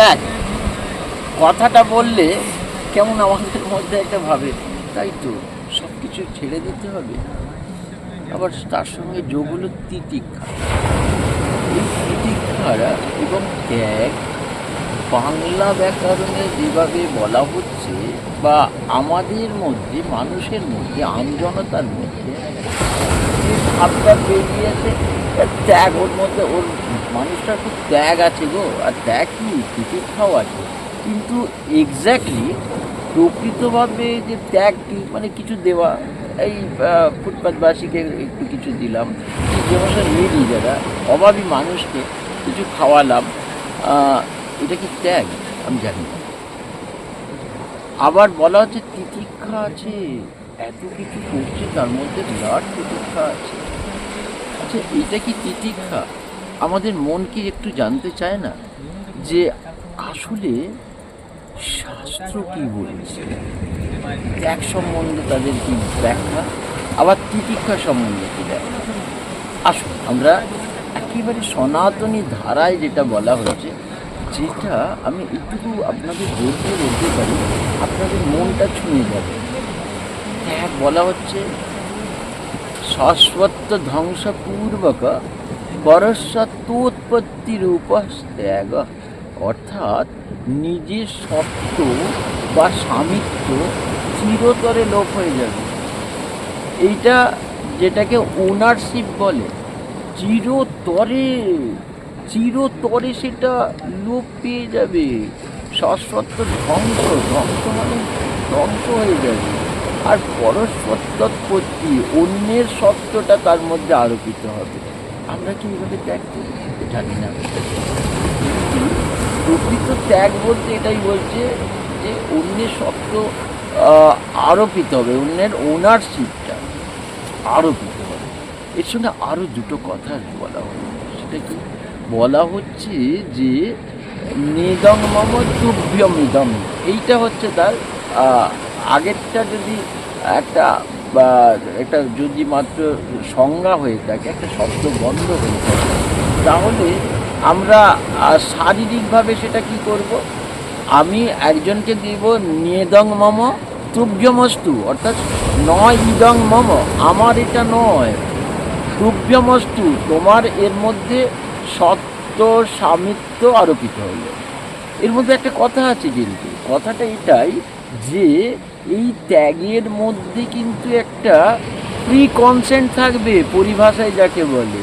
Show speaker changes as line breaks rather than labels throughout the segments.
ত্যাগ কথাটা বললে কেমন আমাদের মধ্যে একটা ভাবে তাই তো সব কিছু ছেড়ে দিতে হবে। আবার তার সঙ্গে যোগ হলো তিতিক্ষা। এই তিতিক্ষারা এবং ত্যাগ বাংলা ব্যাকরণে যেভাবে বলা হচ্ছে বা আমাদের মধ্যে, মানুষের মধ্যে, আমজনতার মধ্যে, যে ভাবটা বেরিয়েছে, ত্যাগ ওর মধ্যে ওর মানুষটার খুব ত্যাগ আছে গো, আর ত্যাগ কি? তিতিক্ষাও আছে। কিন্তু এক্স্যাক্টলি প্রকৃতভাবে যে ত্যাগ মানে কিছু দেওয়া, এই ফুটপাথবাসীকে একটু কিছু দিলাম। যে যেমন নিডি যারা অভাবী মানুষকে কিছু খাওয়ালাম এটা কি ত্যাগ? আমি জানি না। আবার বলা হচ্ছে তিতিক্ষা আছে। এত কিছু করছে, তার মধ্যে বিরাট তিতিক্ষা আছে। আচ্ছা এটা কি তিতিক্ষা? আমাদের মন কি একটু জানতে চায় না যে আসলে শাস্ত্র কি বলেছে? ত্যাগ সম্বন্ধে তাদের কি ব্যাখ্যা? আবার তিতিক্ষা সম্বন্ধে কি ব্যাখ্যা? আসুন, আমরা একেবারে সনাতনী ধারায় যেটা বলা হয়েছে, যেটা আমি একটু আপনাদের বলতে বলতে পারি, আপনাদের মনটা ছুঁয়ে যাবে। ত্যাগ বলা হচ্ছে শাশ্বত ধ্বংসপূর্বক পরসত্বোৎপত্তি রূপ ত্যাগ অর্থাৎ নিজের সত্য বা স্বামিত্ব চিরতরে লোপ হয়ে যাবে। এইটা যেটাকে ওনারশিপ বলে, চিরতরে চিরতরে সেটা লোপ পেয়ে যাবে। শাশ্বত ধ্বংস ধ্বংস মানে ধ্বংস হয়ে যাবে। আর পরস্পত্তৎপত্তি অন্যের সত্যটা তার মধ্যে আরোপিত হবে। আমরা কি ত্যাগ করি? জানি না। প্রকৃত ত্যাগ বলতে এটাই বলছে যে অন্যের আহ, আরোপিত হবে। অন্যের ওনারশিপটা আরোপিত হবে। এর সঙ্গে আরও দুটো কথা বলা হলো। সেটা কি? বলা হচ্ছে যে নেদং মম ইদম। এইটা হচ্ছে তার আগেরটা যদি একটা, বা একটা যদি মাত্র সংজ্ঞা হয়ে থাকে, একটা শব্দ বন্ধ হয়ে থাকে, তাহলে আমরা শারীরিকভাবে সেটা কি করব? আমি একজনকে দিব, নিয়েদং মম তুভ্যমস্তু, অর্থাৎ নয় ইদং মম, আমার এটা নয়। তুভ্যমস্তু, তোমার এর মধ্যে সত্য স্বামিত্ব আরোপিত হলো। এর মধ্যে একটা কথা আছে কিন্তু, কথাটা এটাই যে এই ত্যাগের মধ্যে কিন্তু একটা প্রি কনসেন্ট থাকবে পরিভাষায় যাকে বলে।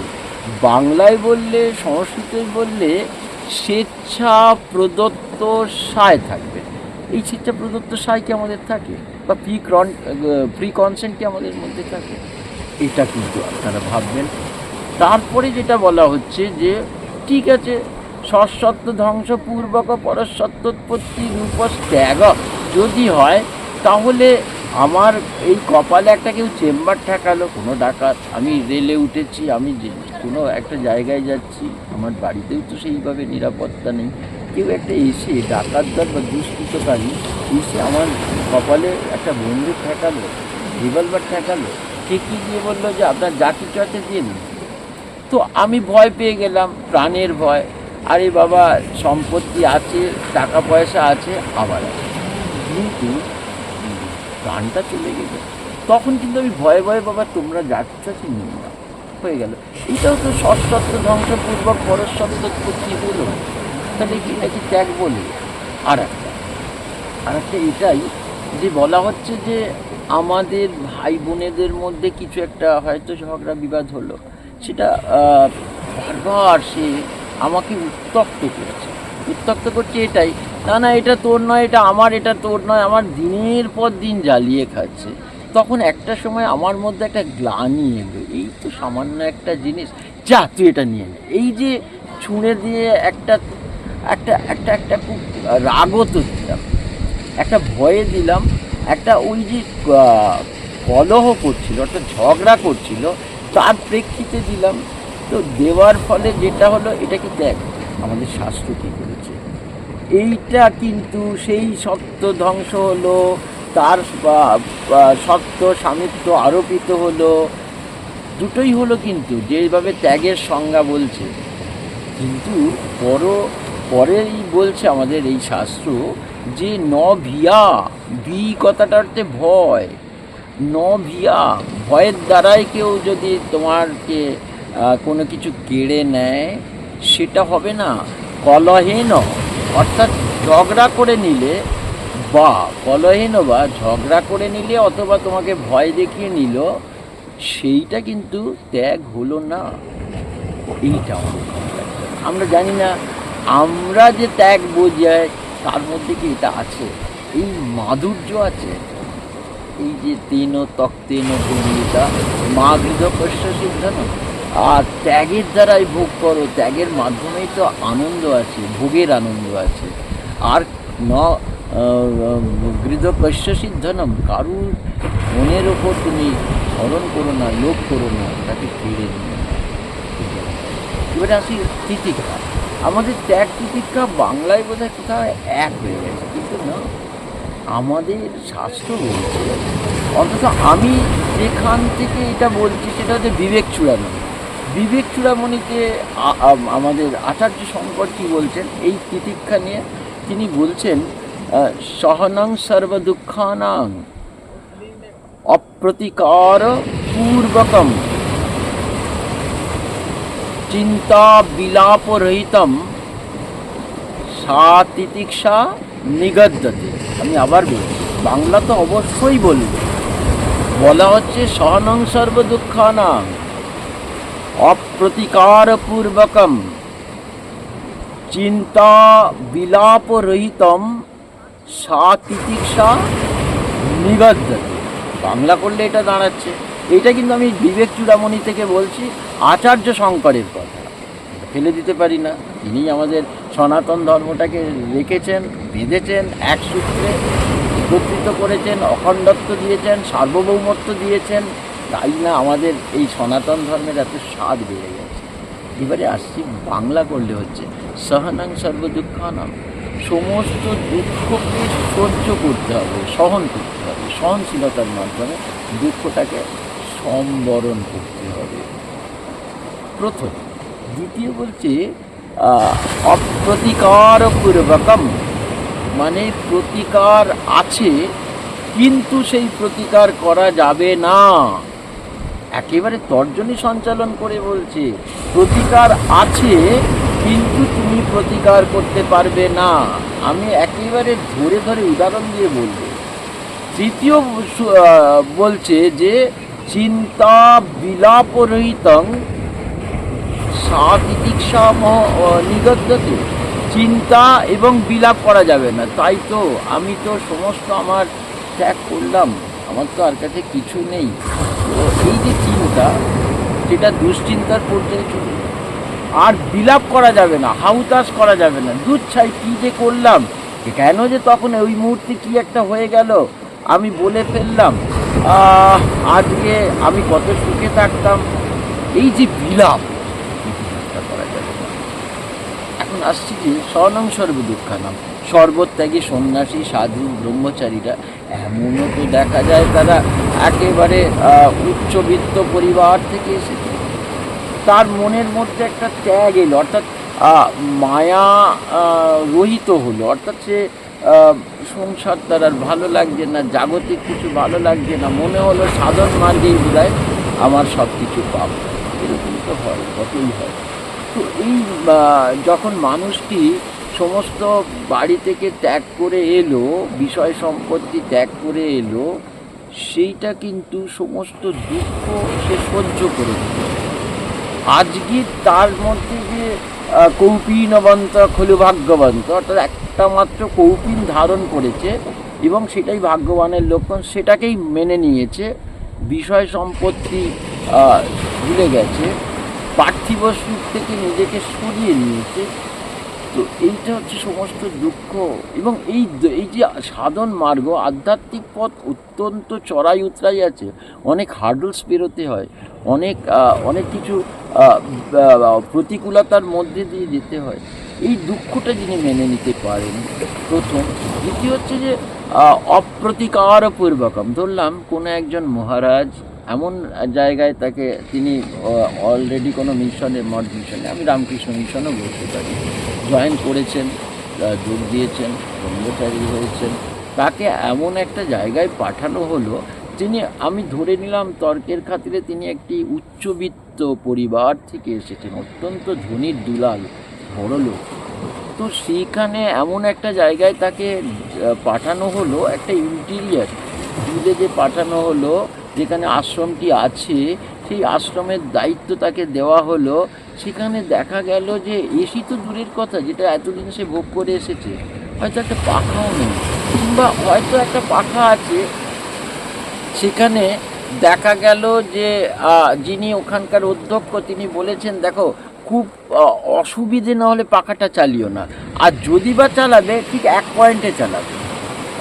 বাংলায় বললে সংস্কৃতয় বললে স্বেচ্ছা প্রদত্ত সায় থাকবে। এই স্বেচ্ছা প্রদত্ত সায় কি আমাদের থাকে? বা প্রি ক্রন প্রি কনসেন্ট কি আমাদের মধ্যে থাকে? এটা কিন্তু আপনারা ভাববেন। তারপরে যেটা বলা হচ্ছে যে, ঠিক আছে, সৎসত্ব ধ্বংসপূর্বক পরসত্যোৎপত্তি রূপস ত্যাগ। যদি হয় তাহলে আমার এই কপালে একটা কেউ চেম্বার ঠেকালো, কোনো ডাকাত। আমি রেলে উঠেছি, আমি কোনো একটা জায়গায় যাচ্ছি, আমার বাড়িতেও তো সেইভাবে নিরাপত্তা নেই। কেউ একটা এসে ডাকাতদার বা দুষ্কৃতকারী এসে আমার কপালে একটা বন্দুক ঠেকালো, রিভলভার ঠেকালো ঠেকিয়ে দিয়ে বলল যে, আপনার যা কিছু আছে দিয়ে দিন। তো আমি ভয় পেয়ে গেলাম, প্রাণের ভয়। আরে বাবা, সম্পত্তি আছে, টাকা পয়সা আছে, আবার আছে। কিন্তু প্রাণটা চলে গেল। তখন কিন্তু আমি ভয়ে ভয়ে বাবা তোমরা যা কিছু আছে নিয়ে নাও। হয়ে গেল। এটাও তো সৎসত্ব ধ্বংসপূর্বক পরস্বত্বোৎপত্তি হলো? তাহলে কি নাকি ত্যাগ বলি? আর একটা আর একটা এটাই যে বলা হচ্ছে যে আমাদের ভাই বোনেদের মধ্যে কিছু একটা হয়তো ঝগড়া বিবাদ হলো। সেটা বারবার সে আমাকে উত্তক্ত করেছে। উত্তক্ত করছে এটাই না না, এটা তোর নয়, এটা আমার, এটা তোর নয়, আমার দিনের পর দিন জ্বালিয়ে খাচ্ছে। তখন একটা সময় আমার মধ্যে একটা গ্লানি এলো। এই তো সামান্য একটা জিনিস। যা, তুই এটা নিয়ে নে। এই যে ছুঁড়ে দিয়ে একটা একটা একটা একটা খুব রাগত দিলাম। একটা ভয়ে দিলাম। একটা ওই যে কলহ করছিল, একটা ঝগড়া করছিল, তার প্রেক্ষিতে দিলাম। তো দেওয়ার ফলে যেটা হলো এটাকে দেখ, আমাদের শাস্ত্র কী করেছে এইটা কিন্তু সেই সত্য ধ্বংস হলো, তার সত্য স্বামিত্ব আরোপিত হলো। দুটোই হলো কিন্তু, যেভাবে ত্যাগের সংজ্ঞা বলছে। কিন্তু বড় পরেই বলছে আমাদের এই শাস্ত্র যে ন ভিয়া, ভি কথাটা ভয়। ন ভিয়া, ভয়ের দ্বারাই কেউ যদি তোমারকে কোনো কিছু কেড়ে নেয়, সেটা হবে না, কলহেন। অর্থাৎ ঝগড়া করে নিলে বা কলহেন বা ঝগড়া করে নিলে অথবা তোমাকে ভয় দেখিয়ে নিল, সেইটা কিন্তু ত্যাগ হলো না। এইটা। আমরা জানি না, আমরা যে ত্যাগ বোঝাই, তার মধ্যে কি এটা আছে? এই মাধুর্য আছে। এই যে তেন তক্তেন ভূমিতা মা গৃহ কষ্ট সিদ্ধানো আর ত্যাগের দ্বারাই ভোগ করো। ত্যাগের মাধ্যমেই তো আনন্দ আছে, ভোগের আনন্দ আছে। আর ন কষ্ট সিদ্ধনম কারুর মনের ওপর তুমি স্মরণ করো না, লোভ করো না, তাকে ফিরে নিও। এবারে আসি তিতিক্ষা। আমাদের ত্যাগ তিতিক্ষা বাংলায় বোধহয় কোথাও এক হয়ে গেছে, কিন্তু না, আমাদের শাস্ত্র বলছে অন্তত আমি যেখান থেকে এটা বলছি সেটা হচ্ছে বিবেক চূড়ামণি বিবেক আম- আমাদের আচার্য শঙ্কর কি বলছেন? এই তিতিক্ষা নিয়ে তিনি বলছেন সহনং সর্বদুঃখানাং অপ্রতিকার পূর্বকম চিন্তা বিলাপরহিতম সা তিতিক্ষা নিগদ্যতে। আমি আবার বলছি, বাংলা তো অবশ্যই বলব। বলা হচ্ছে সহনং সর্বদুঃখানাং। অপ্রতিকার পূর্বকম চিন্তা বিলাপরহিতম সা তিতিক্ষা নিগদ্যতে বাংলা করলে এটা দাঁড়াচ্ছে। এটা কিন্তু আমি বিবেক চূড়ামণি থেকে বলছি, আচার্য শঙ্করের কথা। ফেলে দিতে পারি না। তিনি আমাদের সনাতন ধর্মটাকে রেখেছেন, বেঁধেছেন এক সূত্রে, একত্রিত করেছেন, অখণ্ডত্ব দিয়েছেন, সার্বভৌমত্ব দিয়েছেন তাই না আমাদের এই সনাতন ধর্মের এত স্বাদ বেড়ে গেছে। এবারে আসছি বাংলা করলে হচ্ছে, সহনাং সর্বদুঃখানাম। সমস্ত দুঃখকে সহ্য করতে হবে, সহন করতে হবে, সহনশীলতার মাধ্যমে দুঃখটাকে সম্বরণ করতে হবে। প্রথম, দ্বিতীয় বলছে অপ্রতিকার পূর্বকম মানে প্রতিকার আছে, কিন্তু সেই প্রতিকার করা যাবে না। একেবারে তর্জনী সঞ্চালন করে বলছে, প্রতিকার আছে, কিন্তু তুমি প্রতিকার করতে পারবে না। আমি একেবারে ধরে ধরে উদাহরণ দিয়ে বলব। তৃতীয় বলছে যে, চিন্তা বিলাপরহিতং সাতিতিক্ষা নিগদ্যতে। চিন্তা এবং বিলাপ করা যাবে না। তাই তো আমি তো সমস্ত আমার ত্যাগ করলাম। আমার তো আর কাছে কিছু নেই। এই যে চিন্তা সেটা দুশ্চিন্তার পর্যায়ে চলে যায়। আর বিলাপ করা যাবে না হাউতাস করা যাবে না। দুধ ছাই, কী যে করলাম? কেন যে তখন ওই মুহূর্তে কি একটা হয়ে গেল? আমি বলে ফেললাম আজকে আমি কত সুখে থাকতাম। এই যে বিলাপ করা যাবে না। এখন আসছি যে স্বর্ণং সর্বদুঃখানাম সর্বত্যাগী সন্ন্যাসী, সাধু, ব্রহ্মচারীরা এমনও তো দেখা যায় তারা একেবারে উচ্চবিত্ত পরিবার থেকে এসেছে। তার মনের মধ্যে একটা ত্যাগ এলো, অর্থাৎ মায়া রহিত হলো। অর্থাৎ সে সংসার তার আর ভালো লাগছে না, জাগতিক কিছু ভালো লাগছে না, মনে হলো সাধন মার্গেই বোধহয় আমার সব কিছু পাব এরকম তো হয় কতই হয়। তো এই যখন মানুষটি সমস্ত বাড়ি থেকে ত্যাগ করে এলো, বিষয় সম্পত্তি ত্যাগ করে এলো, সেইটা কিন্তু সমস্ত দুঃখ সে সহ্য করে দিল। আজকে তার মধ্যে যে কৌপিনবন্ত খলু ভাগ্যবন্ত অর্থাৎ একটা মাত্র কৌপিন ধারণ করেছে এবং সেটাই ভাগ্যবানের লক্ষণ, সেটাকেই মেনে নিয়েছে, বিষয় সম্পত্তি ভুলে গেছে, পার্থিব সুখ থেকে নিজেকে সরিয়ে নিয়েছে। তো এইটা হচ্ছে সমস্ত দুঃখ। এবং এই এই যে সাধন মার্গ, আধ্যাত্মিক পথ অত্যন্ত চড়াই উতরাই আছে। অনেক হার্ডলস পেরোতে হয়। অনেক অনেক কিছু প্রতিকূলতার মধ্যে দিয়ে যেতে হয়। এই দুঃখটা যিনি মেনে নিতে পারেন, প্রথম। দ্বিতীয় হচ্ছে যে অপ্রতিকার পূর্বকম ধরলাম কোনো একজন মহারাজ এমন জায়গায় তাকে তিনি অলরেডি কোনো মিশনে মঠ মিশনে আমি রামকৃষ্ণ মিশনও বলতে পারি। জয়েন করেছেন যোগ দিয়েছেন, ব্রহ্মচারী হয়েছেন। তাকে এমন একটা জায়গায় পাঠানো হলো তিনি আমি ধরে নিলাম তর্কের খাতিরে তিনি একটি উচ্চবিত্ত পরিবার থেকে এসেছেন, অত্যন্ত ধনীর দুলাল বড় লোক তো সেইখানে এমন একটা জায়গায় তাকে পাঠানো হলো একটা ইন্টিরিয়ার ভিলেজে পাঠানো হলো, যেখানে আশ্রমটি আছে, সেই আশ্রমের দায়িত্ব তাকে দেওয়া হলো সেখানে দেখা গেল যে এসি তো দূরের কথা, যেটা এতদিন সে ভোগ করে এসেছে। হয়তো একটা পাখাও নেই, কিংবা হয়তো একটা পাখা আছে। সেখানে দেখা গেল যে যিনি ওখানকার অধ্যক্ষ, তিনি বলেছেন, দেখো, খুব অসুবিধে না হলে পাখাটা চালিও না। আর যদি বা চালাবে, ঠিক এক পয়েন্টে চালাবে।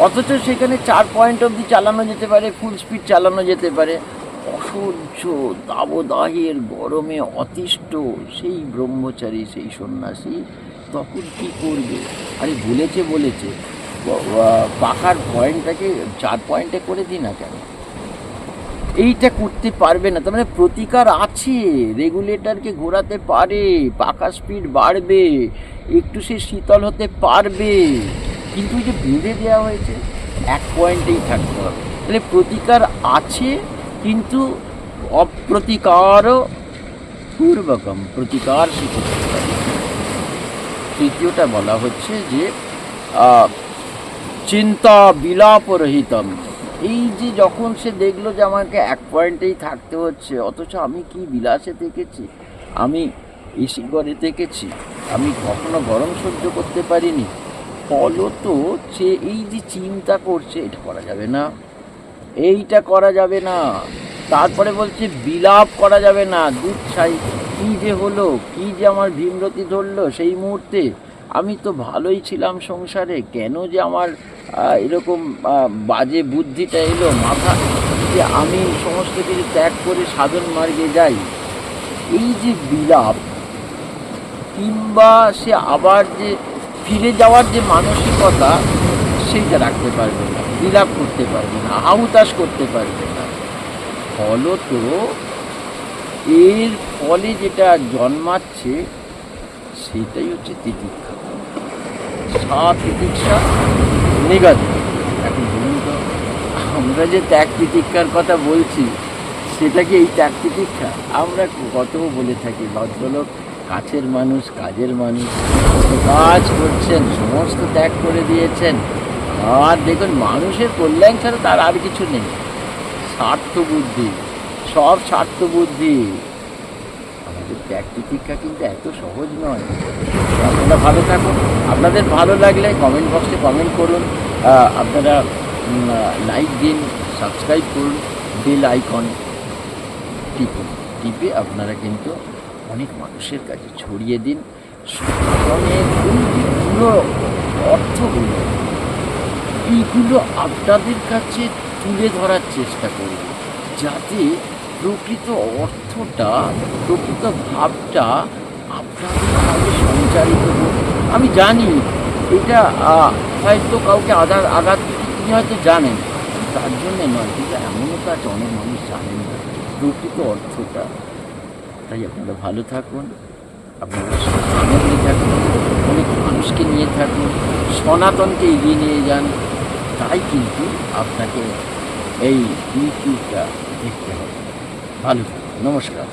অথচ সেখানে চার পয়েন্ট অবধি চালানো যেতে পারে ফুল স্পিড চালানো যেতে পারে। অসহ্য দাবদাহের গরমে অতিষ্ঠ সেই ব্রহ্মচারী, সেই সন্ন্যাসী তখন কি করবে? আরে বলেছে বলেছে। পাখার পয়েন্টটাকে, চার পয়েন্টে করে দিই না কেন? এইটা করতে পারবে না। তার মানে প্রতিকার আছে, রেগুলেটরকে ঘোরাতে পারে, পাখা স্পিড বাড়বে, একটু সে শীতল হতে পারবে। কিন্তু ওই যে বেঁধে দেওয়া হয়েছে, এক পয়েন্টেই থাকতে হবে। তাহলে প্রতিকার আছে কিন্তু অপ্রতিকারও পূর্বকম প্রতিকার পারে তৃতীয়টা বলা হচ্ছে যে চিন্তা বিলাপরহিতম এই যে যখন সে দেখল যে আমাকে এক পয়েন্টেই থাকতে হচ্ছে, অথচ আমি কি বিলাসে থেকেছি? আমি এসি ঘরে থেকেছি, আমি কখনো গরম সহ্য করতে পারিনি। ফলত সে এই যে চিন্তা করছে, এটা করা যাবে না। এইটা করা যাবে না। তারপরে বলছে, বিলাপ করা যাবে না। দুধ ছাই কী যে হলো, কী যে আমার ভীমরতি ধরলো সেই মুহূর্তে। আমি তো ভালোই ছিলাম সংসারে, কেন যে আমার এরকম বাজে বুদ্ধিটা এলো, মাথা যে আমি সমস্ত কিছু ত্যাগ করে সাধন মার্গে যাই। এই যে বিলাপ, কিংবা সে আবার যে ফিরে যাওয়ার যে মানসিকতা, সেইটা রাখতে পারবে বিলাপ করতে পারবে না আহুতাস করতে পারবে না। ফলত এর ফলে যেটা জন্মাচ্ছে, সেটাই হচ্ছে তিতিক্ষা। সা তিতিক্ষা নিগত এখন বলুন তো, আমরা যে ত্যাগ তিতিক্ষার কথা বলছি, সেটা কি এই ত্যাগ তিতিক্ষা? আমরা কত বলে থাকি, ভদ্রলোক কাছের মানুষ, কাজের মানুষ, কাজ করছেন, সমস্ত ত্যাগ করে দিয়েছেন। আর দেখুন, মানুষের কল্যাণ ছাড়া তার আর কিছু নেই। স্বার্থ বুদ্ধি সব স্বার্থ বুদ্ধি আমাদের ত্যাগ তিতিক্ষা কিন্তু এত সহজ নয়। আপনারা ভালো থাকুন। আপনাদের ভালো লাগলে কমেন্ট বক্সে কমেন্ট করুন। আপনারা লাইক দিন, সাবস্ক্রাইব করুন, বেল আইকন টিপুন টিপে আপনারা কিন্তু অনেক মানুষের কাছে ছড়িয়ে দিন। যেগুলো অর্থগুলো এইগুলো আপনাদের কাছে তুলে ধরার চেষ্টা করব, যাতে প্রকৃত অর্থটা, প্রকৃত ভাবটা আপনাদের মাঝে সঞ্চারিত আমি জানি এটা হয়তো কাউকে আঘাত আঘাত তিনি হয়তো জানেন তার জন্যে নয়, কিন্তু এমনও কাজ অনেক মানুষ জানেন না প্রকৃত অর্থটা। তাই আপনারা ভালো থাকুন, আপনারা আনন্দে থাকুন, অনেক মানুষকে নিয়ে থাকুন, সনাতনকে এগিয়ে নিয়ে যান। তাই কিন্তু আপনাকে এই ইউটিউবটা দেখতে হবে। ভালো নমস্কার।